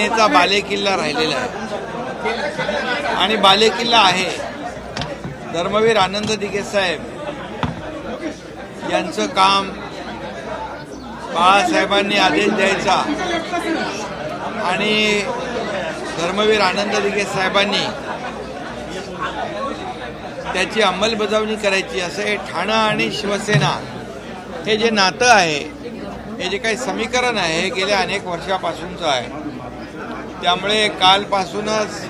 सेनेचा बालेकिल्ला राहिलेला आहे. आणि बालेकिल्ला आहे. धर्मवीर आनंद दिघे साहेब यांचं काम बाळासाहेबांनी आदेश द्यायचा. आणि धर्मवीर आनंद दिघे साहेबांनी त्याची अंमलबजावणी करायची असं हे ठाणं आणि शिवसेना हे जे नातं आहे हे जे काही समीकरण आहे हे गेल्या अनेक वर्षापासूनचं आहे. त्यामुळे कालपासूनच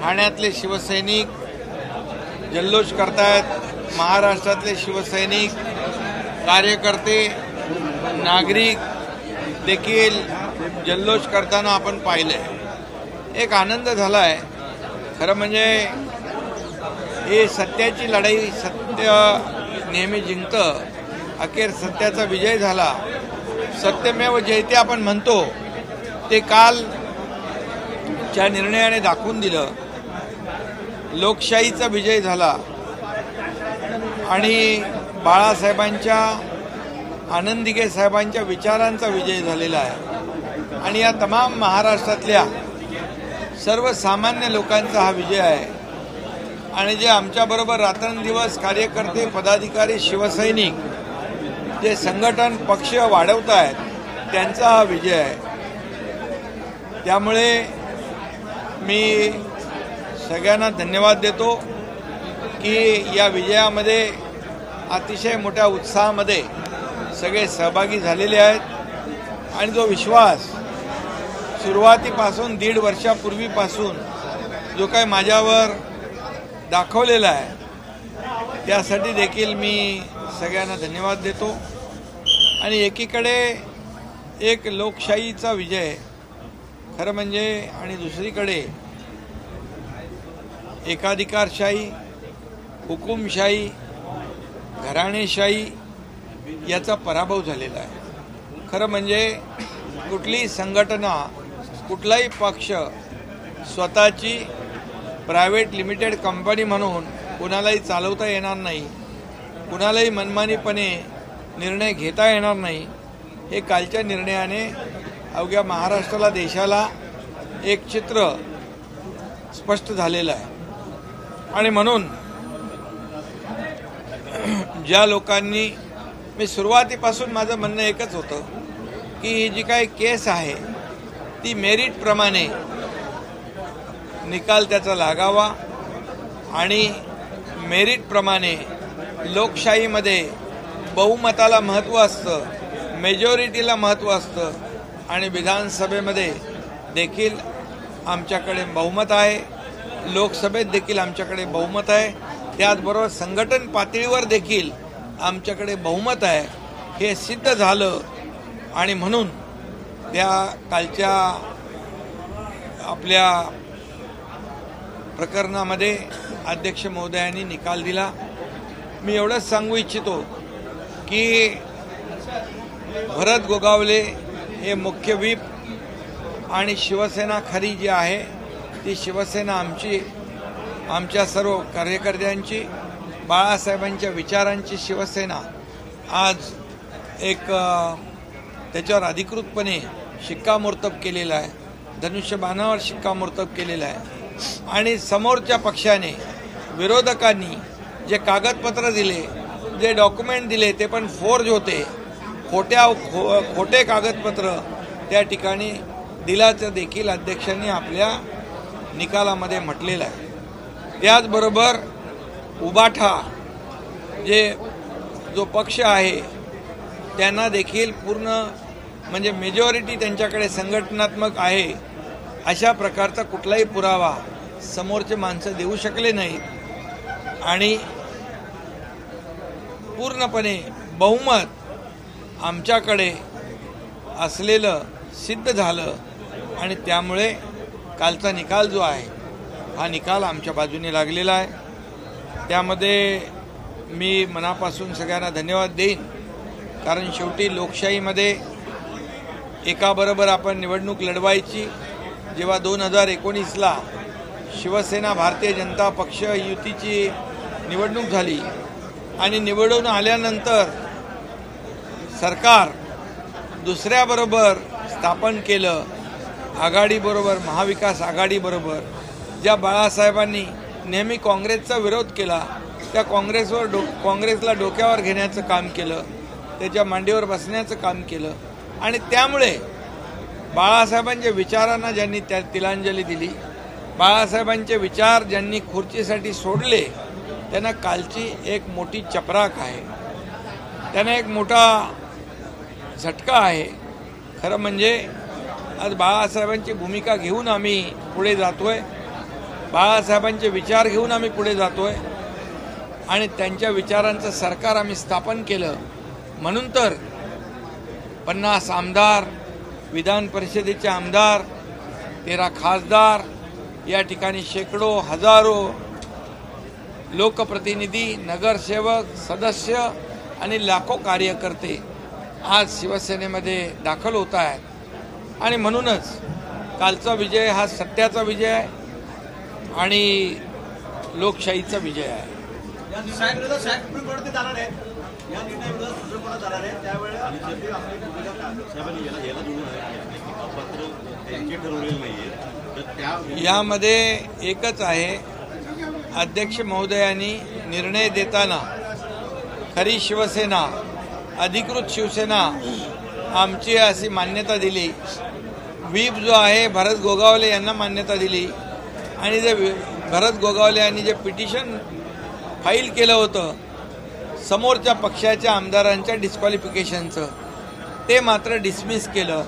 ठाण्यातले शिवसैनिक जल्लोष करतायत महाराष्ट्रातले शिवसैनिक कार्यकर्ते नागरिक देखील जल्लोष करताना आपण पाहिलंय एक आनंद झाला आहे खरं म्हणजे हे सत्याची लढाई सत्य नेहमी जिंकतं. अखेर सत्याचा विजय झाला. सत्यमेव जयते आपण म्हणतो. ते काल च्या निर्णयाने दाखवून दिलं. लोकशाहीचा विजय झाला. आणि बाळासाहेबांच्या आनंदिगे साहेबांच्या विचारांचा विजय झालेला आहे. आणि या तमाम महाराष्ट्रातल्या सर्वसामान्य लोकांचा हा विजय आहे. आणि जे आमच्याबरोबर रात्रंदिवस कार्यकर्ते पदाधिकारी शिवसैनिक जे संघटन पक्ष वाढवत आहेत त्यांचा हा विजय आहे. त्यामुळे मी सगळ्यांना धन्यवाद देतो की या विजयामध्ये अतिशय मोठ्या उत्साहामध्ये सगळे सहभागी झालेले आहेत. आणि जो विश्वास सुरुवातीपासून दीड वर्षापूर्वीपासून जो काही माझ्यावर दाखवलेला आहे त्यासाठी देखील मी सगळ्यांना धन्यवाद देतो. आणि एकीकडे एक लोकशाहीचा विजय खरं म्हणजे आणि दुसरीकडे एकाधिकारशाही हुकुमशाही घराणेशाही याचा पराभव झालेला आहे. खरं म्हणजे कुठलीही संघटना कुठलाही पक्ष स्वतःची प्रायव्हेट लिमिटेड कंपनी म्हणून कुणालाही चालवता येणार नाही कुणालाही मनमानीपणे निर्णय घेता येणार नाही हे कालच्या निर्णयाने अवघ्या महाराष्ट्राला देशाला एक चित्र स्पष्ट झालेलं आहे. आणि म्हणून ज्या लोकांनी मी सुरुवातीपासून माझं म्हणणं एकच होतं की ही जी काही केस आहे ती मेरिटप्रमाणे निकाल त्याचा लागावा आणि मेरिटप्रमाणे लोकशाहीमध्ये बहुमताला महत्त्व असतं मेजॉरिटीला महत्त्व असतं आणि विधानसभेमध्ये देखील आमच्याकडे बहुमत आहे. लोकसभेत देखील आमच्याकडे बहुमत आहे. त्याचबरोबर संघटन पातळीवर देखील आमच्याकडे बहुमत आहे. हे सिद्ध झालं आणि म्हणून त्या कालच्या आपल्या प्रकरणामध्ये अध्यक्ष महोदयांनी निकाल दिला. मी एवढंच सांगू इच्छितो की भरत गोगावले हे मुख्य व्हीप आणि शिवसेना खरी जी आहे ती शिवसेना आमची आमच्या सर्व कार्यकर्त्यांची बाळासाहेबांच्या विचारांची शिवसेना आज एक त्याच्यावर अधिकृतपणे शिक्कामोर्तब केलेला आहे. धनुष्यबाणावर शिक्कामोर्तब केलेला आहे. आणि समोरच्या पक्षाने विरोधकांनी जे कागदपत्र दिले जे डॉक्युमेंट दिले ते पण फोर्ज होते. खोट्या खो खोटे कागदपत्र त्या ठिकाणी दिल्याचं देखील अध्यक्षांनी आपल्या निकालामध्ये म्हटलेलं आहे. त्याचबरोबर उबाठा जे जो पक्ष आहे त्यांना देखील पूर्ण म्हणजे मेजॉरिटी त्यांच्याकडे संघटनात्मक आहे अशा प्रकारचा कुठलाही पुरावा समोरचे माणसं देऊ शकले नाहीत. आणि पूर्णपणे बहुमत आमच्याकडे असलेलं सिद्ध झालं आणि त्यामुळे कालचा निकाल जो आहे हा निकाल आमच्या बाजूने लागलेला आहे. त्यामध्ये मी मनापासून सगळ्यांना धन्यवाद देईन. कारण शेवटी लोकशाहीमध्ये एकाबरोबर आपण निवडणूक लढवायची. जेव्हा दोन हजार एकोणीसला शिवसेना भारतीय जनता पक्ष युतीची निवडणूक झाली आणि निवडून आल्यानंतर सरकार दुसऱ्याबरोबर स्थापन केलं आघाडीबरोबर महाविकास आघाडीबरोबर ज्या बाळासाहेबांनी नेहमी काँग्रेसचा विरोध केला त्या काँग्रेसवर डो काँग्रेसला डोक्यावर घेण्याचं काम केलं त्याच्या मांडीवर बसण्याचं काम केलं आणि त्यामुळे बाळासाहेबांच्या विचारांना ज्यांनी त्या तिलांजली दिली बाळासाहेबांचे विचार ज्यांनी खुर्चीसाठी सोडले त्यांना कालची एक मोठी चपराक आहे. त्यांना एक मोठा झटका आहे. खरं म्हणजे आज बाळासाहेबांची भूमिका घेऊन आम्ही पुढे जातोय. बाळासाहेबांचे विचार घेऊन आम्ही पुढे जातोय. आणि त्यांच्या विचारांचं सरकार आम्ही स्थापन केलं. म्हणून तर पन्नास आमदार विधान परिषदेचे आमदार तेरा खासदार या ठिकाणी शेकडो हजारो लोकप्रतिनिधी नगरसेवक सदस्य आणि लाखो कार्यकर्ते आज शिवसेनेमध्ये दाखल होत आहेत. आणि म्हणूनच कालचा विजय हा सत्याचा विजय आहे आणि लोकशाहीचा विजय आहे. यामध्ये एकच आहे अध्यक्ष महोदयांनी निर्णय देताना खरी शिवसेना अधिकृत शिवसेना आमची अशी मान्यता दिली. व्हीप जो आहे भरत गोगावले यांना मान्यता दिली. आणि जे भरत गोगावले यांनी जे पिटिशन फाईल केलं होतं समोरच्या पक्षाच्या आमदारांच्या डिस्क्वालिफिकेशनचं ते मात्र डिसमिस केलं.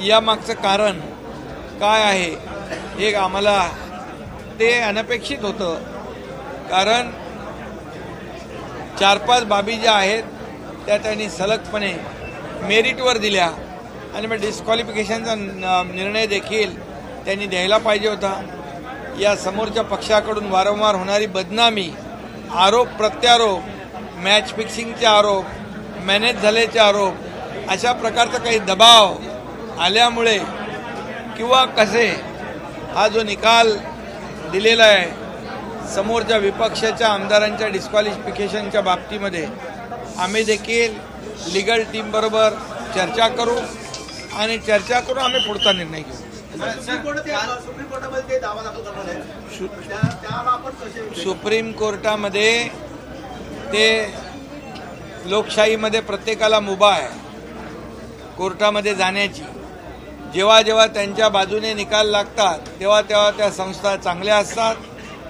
यामागचं कारण काय आहे हे आम्हाला ते अनपेक्षित होतं. कारण चार पाच बाबी ज्या आहेत त्या त्यांनी सलगपणे मेरिटवर दिल्या. आणि मग डिस्क्वालिफिकेशनचा निर्णय देखील त्यांनी द्यायला पाहिजे होता. या समोरच्या पक्षाकडून वारंवार होणारी बदनामी आरोप प्रत्यारोप मॅच फिक्सिंगचे आरोप मॅनेज झाल्याचे आरोप अशा प्रकारचा काही दबाव आल्यामुळे किंवा कसे हा जो निकाल दिलेला आहे समोरच्या विपक्षाच्या आमदारांच्या डिस्क्वालिफिकेशनच्या बाबतीमध्ये आम्ही देखील लिगल टीमबरोबर चर्चा करू आणि चर्चा करून आम्ही पुढचा निर्णय घेऊ. सुप्रीम सुप्रीम कोर्टामध्ये ते सुप्रीम कोर्टामध्ये ते लोकशाहीमध्ये प्रत्येकाला मुभा आहे. कोर्टामध्ये जाण्याची. जेव्हा जेव्हा त्यांच्या बाजूने निकाल लागतात तेव्हा तेव्हा त्या संस्था चांगल्या असतात.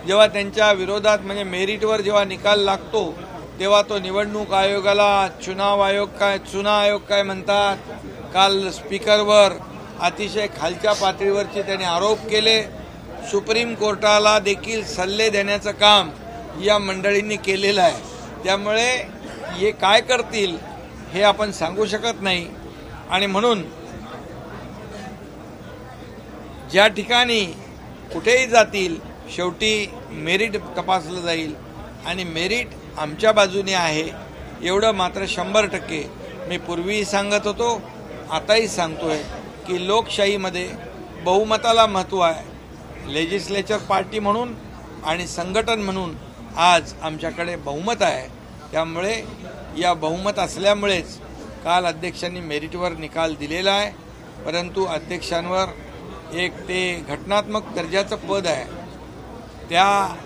जेव्हा त्यांच्या विरोधात म्हणजे मेरिटवर जेव्हा निकाल लागतो तेव्हा तो निवडणूक आयोगाला चुनाव आयोग काय चुना आयोग काय म्हणतात? काल स्पीकरवर अतिशय खालच्या पातळीवरचे त्यांनी आरोप केले. सुप्रीम कोर्टाला देखील सल्ले देण्याचं काम या मंडळींनी केलेलं आहे. त्यामुळे हे काय करतील हे आपण सांगू शकत नाही. आणि म्हणून ज्या ठिकाणी कुठेही जातील शेवटी मेरिट तपासलं जाईल. आणि मेरिट आमच्या बाजूने आहे. एवढं मात्र शंभर टक्के मी पूर्वीही सांगत होतो आताही सांगतोय की लोकशाहीमध्ये बहुमताला महत्त्व आहे. लेजिस्लेचर पार्टी म्हणून आणि संघटन म्हणून आज आमच्याकडे बहुमत आहे. त्यामुळे या बहुमत असल्यामुळेच काल अध्यक्षांनी मेरिटवर निकाल दिलेला आहे. परंतु अध्यक्षांवर एक ते घटनात्मक दर्जाचं पद आहे. त्या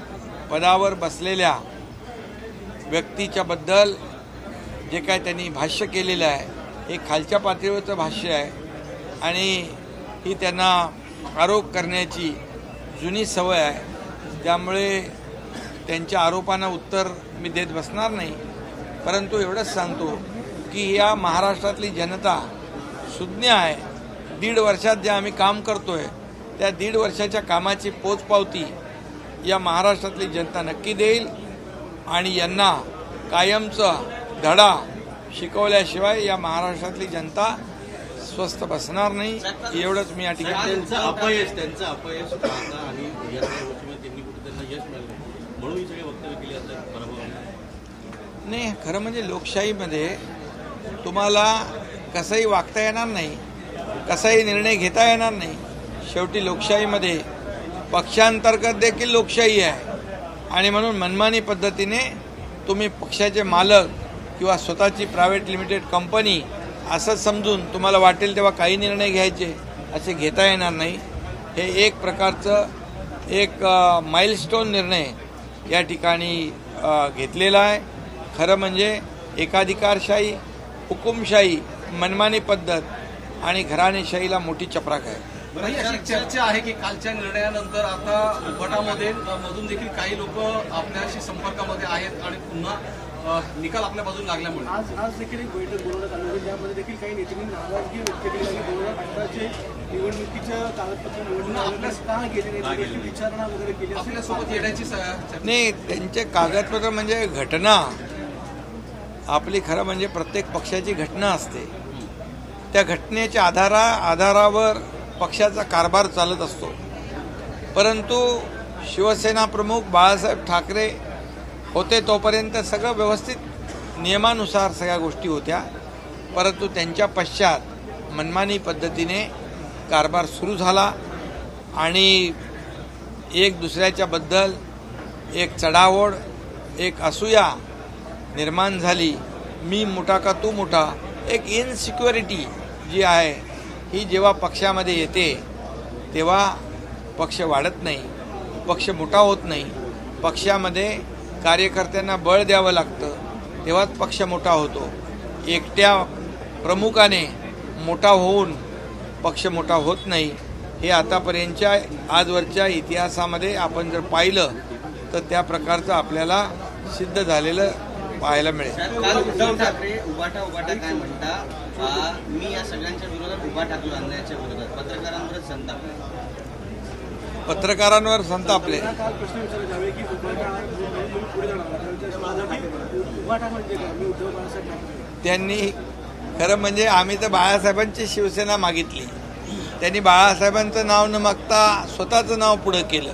पदावर बसलेल्या व्यक्तीच्याबद्दल जे काय त्यांनी भाष्य केलेलं आहे हे खालच्या पातळीवरचं भाष्य आहे. आणि ही त्यांना आरोप करण्याची जुनी सवय आहे. त्यामुळे त्यांच्या आरोपांना उत्तर मी देत बसणार नाही. परंतु एवढंच सांगतो की या महाराष्ट्रातली जनता सुज्ञ आहे. दीड वर्षात जे आम्ही काम करतो आहे त्या दीड वर्षाच्या कामाची पोचपावती या महाराष्ट्रातली जनता नक्की देईल. आणि यांना कायमचा धडा शिकवल्याशिवाय या महाराष्ट्रातली जनता स्वस्थ बसणार नाही. एवढंच मी या ठिकाणी अपयश त्यांचं अपयश आणि त्यांनी कुठे त्यांना यश मिळालं म्हणून ही सगळी वक्तव्य केली पराभव नाही खरं म्हणजे लोकशाहीमध्ये तुम्हाला कसंही वागता येणार नाही कसाही निर्णय घेता येणार नाही. शेवटी लोकशाहीमध्ये पक्षांतर्गत देखील लोकशाही आहे. आणि म्हणून मनमानी पद्धतीने तुम्ही पक्षाचे मालक किंवा स्वतःची प्रायव्हेट लिमिटेड कंपनी असं समजून तुम्हाला वाटेल तेव्हा काही निर्णय घ्यायचे असे घेता येणार नाही. हे एक प्रकारचं एक माइलस्टोन निर्णय या ठिकाणी घेतलेला आहे. खरं म्हणजे एकाधिकारशाही हुकुमशाही मनमानी पद्धत आणि घराणेशाहीला मोठी चपराक आहे. अशी चर्चा आहे की कालच्या निर्णयानंतर आता गटामध्ये अ, मधून देखील काही लोक आपल्याशी संपर्कामध्ये आहेत आणि पुन्हा निकाल आपल्या बाजूला लागल्यामुळे. आज आज देखील एक बैठक बोलवण्यात आली होती त्यामध्ये देखील काही नेत्यांनी नाराजगी व्यक्त केली की दोन हजार अठराचे निवडणुकीचं कागदपत्र निवडणूक आयोगाने का गेले नाही विचारणा वगैरे केली. आपल्यासोबत येण्याची नाही त्यांचे कागदपत्र म्हणजे घटना. आपली खरं म्हणजे प्रत्येक पक्षाची घटना असते. त्या घटनेच्या आधारा आधारावर पक्षाचा कारभार चालत असतो. परंतु शिवसेना प्रमुख बाळासाहेब ठाकरे होते तोपर्यंत सगळं व्यवस्थित नियमानुसार सगळ्या गोष्टी होत्या. परंतु त्यांच्या पश्चात मनमानी पद्धतीने कारभार सुरू झाला आणि एक दुसऱ्याच्याबद्दल एक चढाओढ एक असूया निर्माण झाली. मी मोठा का तू मोठा? एक इनसिक्युरिटी जी आहे ही जेव्हा पक्षामध्ये येते तेव्हा पक्ष वाढत नाही पक्ष मोठा होत नाही. पक्षामध्ये कार्यकर्त्यांना बळ द्यावं लागतं तेव्हाच पक्ष मोठा होतो. एकट्या प्रमुखाने मोठा होऊन पक्ष मोठा होत नाही हे आतापर्यंतच्या आजवरच्या इतिहासामध्ये आपण जर पाहिलं तर त्या प्रकारचं आपल्याला सिद्ध झालेलं पाहायला मिळेल. काल उद्धव ठाकरे उबाटा उबाटा काय म्हणता? आ, मी या सगळ्यांच्या विरोधात उभा टाकलो अन्यायाच्या विरोधात. पत्रकारांवरच संताप पत्रकारांवर संतापले मला काल प्रश्न विचारले जावे की उभाटा तुम्ही पुढे जाणार का? त्यावेळेस माझा की उभाटा म्हणजे काय? मी उद्धव बाळासाहेब ठाकरे त्यांनी खरं म्हणजे आम्ही तर बाळासाहेबांची शिवसेना मागितली. त्यांनी बाळासाहेबांचं नाव न मागता स्वतःचं नाव पुढं केलं.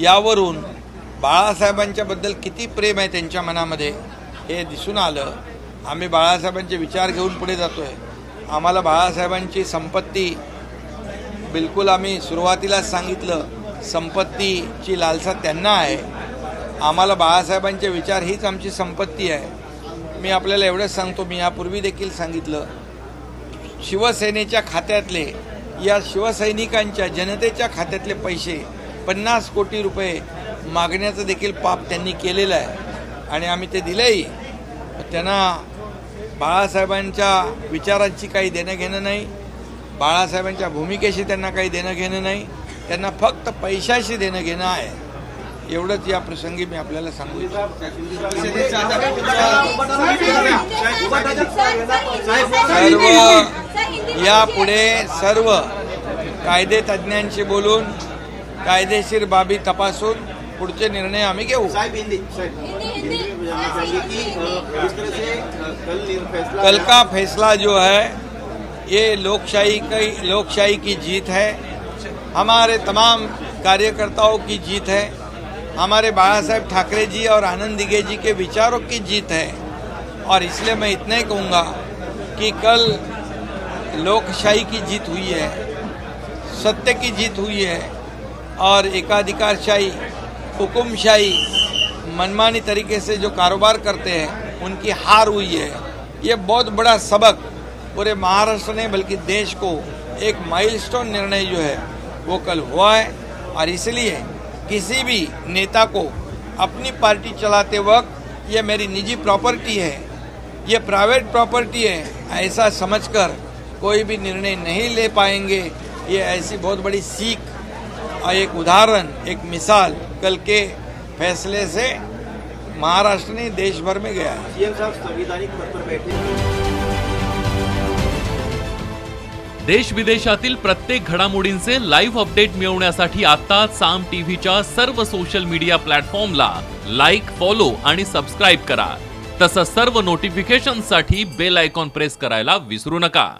यावरून बाळासाहेबांच्याबद्दल किती प्रेम आहे त्यांच्या मनामध्ये हे दिसून आलं. आम्ही बाळासाहेबांचे विचार घेऊन पुढे जातो आहे आम्हाला बाळासाहेबांची संपत्ती बिलकुल आम्ही सुरुवातीलाच सांगितलं संपत्तीची लालसा त्यांना आहे. आम्हाला बाळासाहेबांचे विचार हीच आमची संपत्ती आहे. मी आपल्याला एवढंच सांगतो मी यापूर्वी देखील सांगितलं. शिवसेनेच्या खात्यातले या शिवसैनिकांच्या जनतेच्या खात्यातले पैसे पन्नास कोटी रुपये मागण्याचं देखील पाप त्यांनी केलेलं आहे. आणि आम्ही ते दिलंही. त्यांना बाळासाहेबांच्या विचारांची काही देणं घेणं नाही. बाळासाहेबांच्या भूमिकेशी त्यांना काही देणं घेणं नाही. त्यांना फक्त पैशाशी देणं घेणं आहे. एवढंच या प्रसंगी मी आपल्याला सांगू सर्व यापुढे सर्व कायदे तज्ज्ञांशी बोलून कायदेशीर बाबी तपासून पुढचे निर्णय आम्ही घेऊ. साहेब हिंदी साहेब. कल का फैसला जो है ये लोकशाही की लोकशाही की जीत है। हमारे तमाम कार्यकर्ताओं की जीत है। हमारे बाला साहेब ठाकरे जी और आनंद दिगे जी के विचारों की जीत है। और इसलिए मैं इतना ही कहूँगा कि कल लोकशाही की जीत हुई है सत्य की जीत हुई है और एकाधिकारशाही हुकुमशाही मनमानी तरीके से जो कारोबार करते हैं, उनकी हार हुई है। ये बहुत बड़ा सबक पूरे महाराष्ट्र ने, बल्कि देश को एक माइलस्टोन निर्णय जो है, वो कल हुआ है। और इसलिए किसी भी नेता को अपनी पार्टी चलाते वक्त ये मेरी निजी प्रॉपर्टी है, ये प्राइवेट प्रॉपर्टी है, ऐसा समझकर कोई भी निर्णय नहीं ले पाएँगे। ये ऐसी बहुत बड़ी सीख एक उदाहरण एक मिसाल कल के फैसले से महाराष्ट्र ने देश भर में गया है। सीएम साहब संविधानिक पद पर बैठे देश विदेशातील प्रत्येक घडामोडींचे लाईव्ह अपडेट मिळवण्यासाठी आता साम टीव्हीच्या सर्व सोशल मीडिया प्लॅटफॉर्मला लाईक फॉलो आणि सबस्क्राईब करा. तसंच सर्व नोटिफिकेशनसाठी बेल आयकॉन प्रेस करायला विसरू नका.